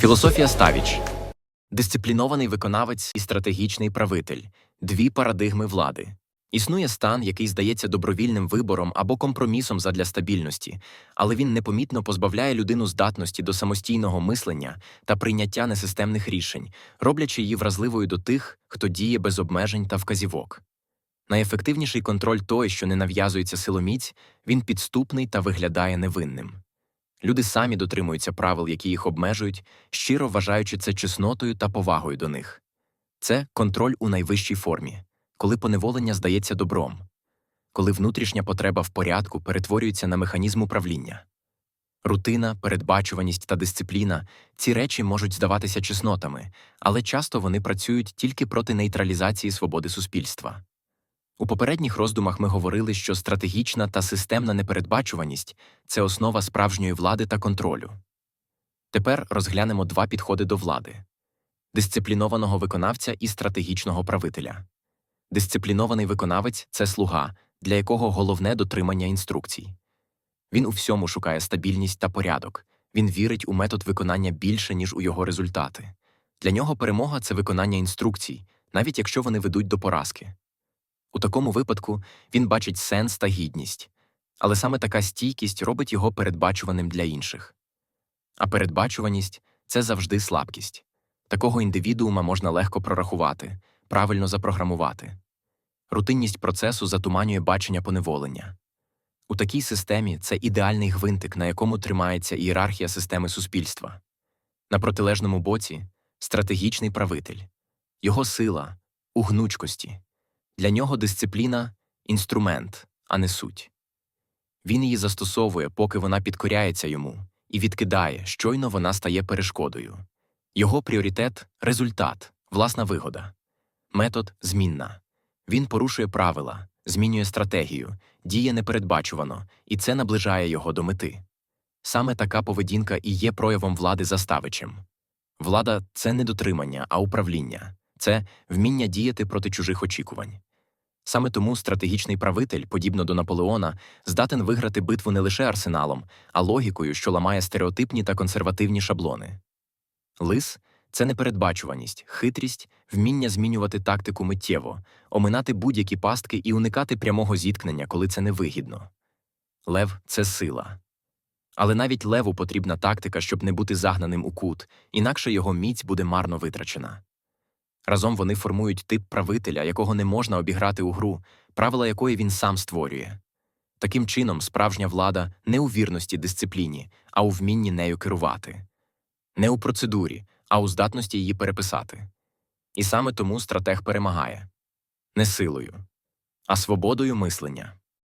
Філософія Ставіч дисциплінований виконавець і стратегічний правитель дві парадигми влади. Існує стан, який здається добровільним вибором або компромісом задля стабільності, але він непомітно позбавляє людину здатності до самостійного мислення та прийняття несистемних рішень, роблячи її вразливою до тих, хто діє без обмежень та вказівок. Найефективніший контроль той, що не нав'язується силоміць, він підступний та виглядає невинним. Люди самі дотримуються правил, які їх обмежують, щиро вважаючи це чеснотою та повагою до них. Це контроль у найвищій формі, коли поневолення здається добром, коли внутрішня потреба в порядку перетворюється на механізм управління. Рутина, передбачуваність та дисципліна ці речі можуть здаватися чеснотами, але часто вони працюють тільки проти нейтралізації свободи суспільства. У попередніх роздумах ми говорили, що стратегічна та системна непередбачуваність це основа справжньої влади та контролю. Тепер розглянемо два підходи до влади дисциплінованого виконавця і стратегічного правителя. Дисциплінований виконавець це слуга, для якого головне дотримання інструкцій. Він у всьому шукає стабільність та порядок, він вірить у метод виконання більше, ніж у його результати. Для нього перемога це виконання інструкцій, навіть якщо вони ведуть до поразки. У такому випадку він бачить сенс та гідність, але саме така стійкість робить його передбачуваним для інших. А передбачуваність це завжди слабкість. Такого індивідуума можна легко прорахувати, правильно запрограмувати. Рутинність процесу затуманює бачення поневолення. У такій системі це ідеальний гвинтик, на якому тримається ієрархія системи суспільства. На протилежному боці стратегічний правитель, його сила у гнучкості. Для нього дисципліна інструмент, а не суть. Він її застосовує, поки вона підкоряється йому, і відкидає, щойно вона стає перешкодою. Його пріоритет результат, власна вигода. Метод змінна. Він порушує правила, змінює стратегію, діє непередбачувано, і це наближає його до мети. Саме така поведінка і є проявом влади заставичем. Влада це не дотримання, а управління це вміння діяти проти чужих очікувань. Саме тому стратегічний правитель, подібно до Наполеона, здатен виграти битву не лише арсеналом, а логікою, що ламає стереотипні та консервативні шаблони. Лис це непередбачуваність, хитрість, вміння змінювати тактику миттєво, оминати будь-які пастки і уникати прямого зіткнення, коли це невигідно. Лев це сила. Але навіть леву потрібна тактика, щоб не бути загнаним у кут, інакше його міць буде марно витрачена. Разом вони формують тип правителя, якого не можна обіграти у гру, правила якої він сам створює. Таким чином, справжня влада не у вірності дисципліні, а у вмінні нею керувати, не у процедурі, а у здатності її переписати. І саме тому стратег перемагає не силою, а свободою мислення.